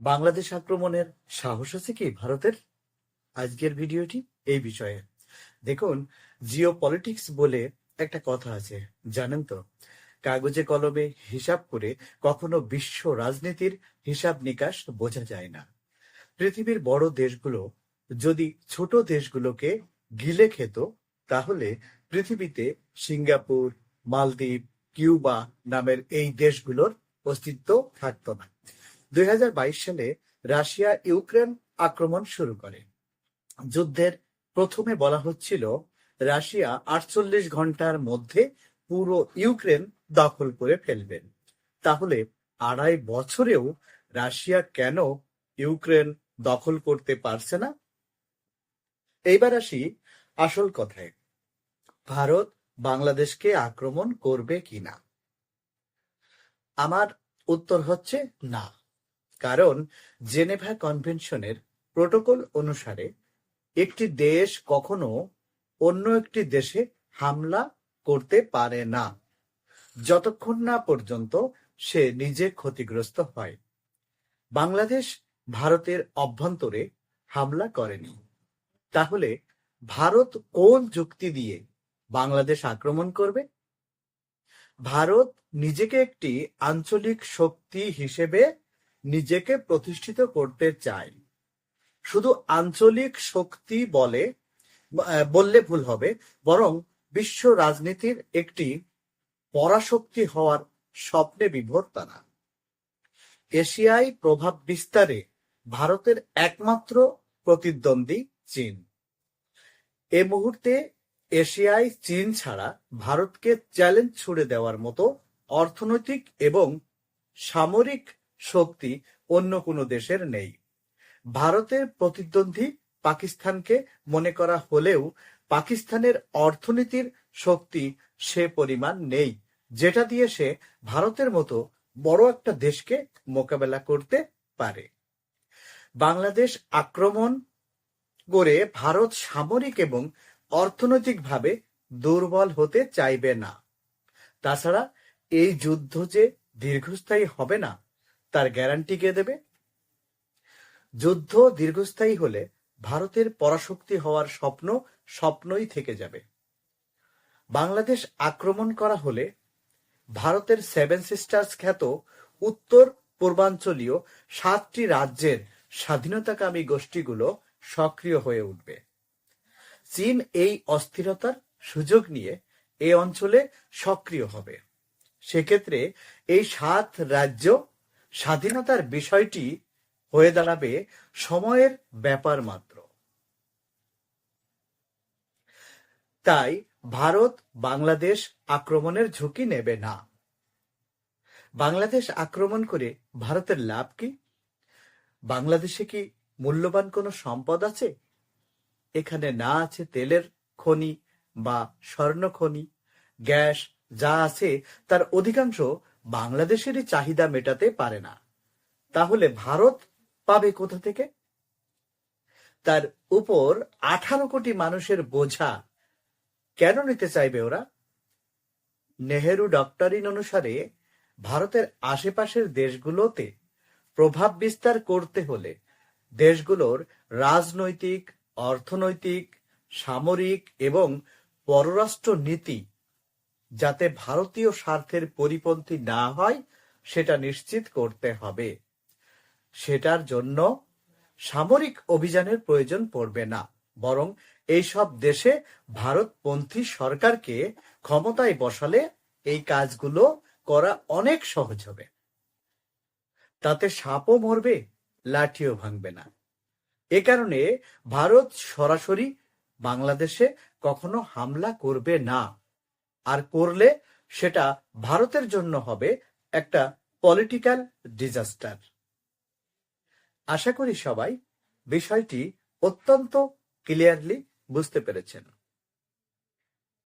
বাংলাদেশ আক্রমণের সাহস আছে কি ভারতের? আজকের ভিডিওটি এই বিষয়ে। দেখুন জিও পলিটিক্স বলে একটা কথা আছে, জানেন তো? কাগজে কলমে হিসাব করে কখনো বিশ্ব রাজনীতির হিসাব নিকাশ বোঝা যায় না। পৃথিবীর বড় দেশগুলো যদি ছোট দেশগুলোকে গিলে খেত, তাহলে পৃথিবীতে সিঙ্গাপুর, মালদ্বীপ, কিউবা নামের এই দেশগুলোর অস্তিত্ব থাকতো না। দুই হাজার বাইশ সালে রাশিয়া ইউক্রেন আক্রমণ শুরু করে। যুদ্ধের প্রথমে বলা হচ্ছিল, রাশিয়া আটচল্লিশ ঘণ্টার মধ্যে পুরো ইউক্রেন দখল করে ফেলবেন তাহলে আড়াই বছরেও রাশিয়া কেন ইউক্রেন দখল করতে পারছে না? এইবার আসি আসল কথায়। ভারত বাংলাদেশকে আক্রমণ করবে কিনা? আমার উত্তর হচ্ছে না। কারণ জেনেভা কনভেনশনের প্রোটোকল অনুসারে একটি দেশ কখনো অন্য একটি দেশে হামলা করতে পারে না। যতক্ষণ না পর্যন্ত সে নিজে ক্ষতিগ্রস্ত হয়। বাংলাদেশ ভারতের অভ্যন্তরে হামলা করেনি। তাহলে ভারত কোন যুক্তি দিয়ে বাংলাদেশ আক্রমণ করবে? ভারত নিজেকে একটি আঞ্চলিক শক্তি হিসেবে নিজেকে প্রতিষ্ঠিত করতে চায়। শুধু আঞ্চলিক শক্তি বলে বললে ভুল হবে, বরং বিশ্ব রাজনীতির একটি পরাশক্তি হওয়ার স্বপ্নে বিভোর তারা। এশিয়ায় প্রভাব বিস্তারে ভারতের একমাত্র প্রতিদ্বন্দ্বী চীন। এ মুহূর্তে এশিয়ায় চীন ছাড়া ভারতকে চ্যালেঞ্জ ছুড়ে দেওয়ার মতো অর্থনৈতিক এবং সামরিক শক্তি অন্য কোনো দেশের নেই। ভারতের প্রতিদ্বন্দ্বী পাকিস্তানকে মনে করা হলেও পাকিস্তানের অর্থনীতির শক্তি সে পরিমাণ নেই, যেটা দিয়ে সে ভারতের মতো বড় একটা দেশকে মোকাবেলা করতে পারে। বাংলাদেশ আক্রমণ করে ভারত সামরিক এবং অর্থনৈতিকভাবে দুর্বল হতে চাইবে না। তাছাড়া এই যুদ্ধ যে দীর্ঘস্থায়ী হবে না তার গ্যারান্টি কে দেবে? যুদ্ধ দীর্ঘস্থায়ী হলে ভারতের পরাশক্তি হওয়ার স্বপ্ন স্বপ্নই থেকে যাবে। বাংলাদেশ আক্রমণ করা হলে ভারতের সেভেন সিস্টার্স খ্যাত উত্তর পূর্বাঞ্চলীয় সাতটি রাজ্যের স্বাধীনতাকামী গোষ্ঠীগুলো সক্রিয় হয়ে উঠবে। চীন এই অস্থিরতার সুযোগ নিয়ে এ অঞ্চলে সক্রিয় হবে। সেক্ষেত্রে এই সাত রাজ্য স্বাধীনতার বিষয়টি হয়ে দাঁড়াবে সময়ের ব্যাপার মাত্র। তাই ভারত বাংলাদেশ আক্রমণের ঝুঁকি নেবে না। বাংলাদেশ আক্রমণ করে ভারতের লাভ কি? বাংলাদেশে কি মূল্যবান কোনো সম্পদ আছে? এখানে না আছে তেলের খনি বা স্বর্ণ খনি গ্যাস যা আছে তার অধিকাংশ বাংলাদেশেরই চাহিদা মেটাতে পারে না। তাহলে ভারত পাবে কোথা থেকে? তার উপর আঠারো কোটি মানুষের বোঝা কেন নিতে চাইবে ওরা? নেহেরু ডক্টরিন অনুসারে ভারতের আশেপাশের দেশগুলোতে প্রভাব বিস্তার করতে হলে দেশগুলোর রাজনৈতিক, অর্থনৈতিক, সামরিক এবং পররাষ্ট্র নীতি যাতে ভারতীয় স্বার্থের পরিপন্থী না হয়, সেটা নিশ্চিত করতে হবে। সেটার জন্য সামরিক অভিযানের প্রয়োজন পড়বে না, বরং এইসব দেশে ভারতপন্থী সরকারকে ক্ষমতায় বসালে এই কাজগুলো করা অনেক সহজ হবে। তাতে সাপও মরবে, লাঠিও ভাঙবে না। এ কারণে ভারত সরাসরি বাংলাদেশে কখনো হামলা করবে না। আর করলে সেটা ভারতের জন্য হবে একটা পলিটিক্যাল ডিজাস্টার আশা করি সবাই বিষয়টি অত্যন্ত ক্লিয়ারলি বুঝতে পেরেছেন।